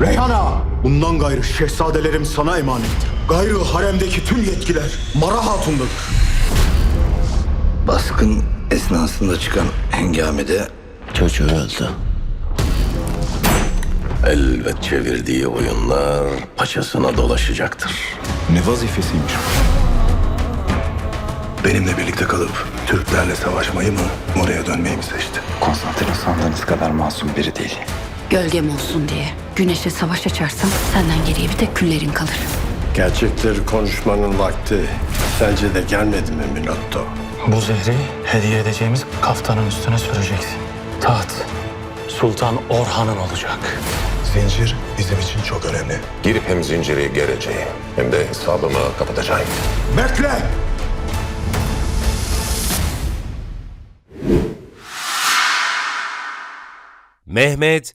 Reyhana! Bundan gayrı şehzadelerim sana emanet. Gayrı haremdeki tüm yetkiler Mara Hatun'dadır. Baskın esnasında çıkan hengamede çocuğu öldü. Elbet çevirdiği oyunlar paçasına dolaşacaktır. Ne vazifesiymiş? Benimle birlikte kalıp Türklerle savaşmayı mı, oraya dönmeyi mi seçti? Konstantin sandığınız kadar masum biri değil. Gölgem olsun diye. Güneşe savaş açarsam senden geriye bir tek küllerin kalır. Gerçekleri konuşmanın vakti sence de gelmedi mi Minotto? Bu zehri hediye edeceğimiz kaftanın üstüne süreceksin. Taht Sultan Orhan'ın olacak. Zincir bizim için çok önemli. Girip hem zinciri gereceğim hem de hesabımı kapatacağım. Bekle! Mehmet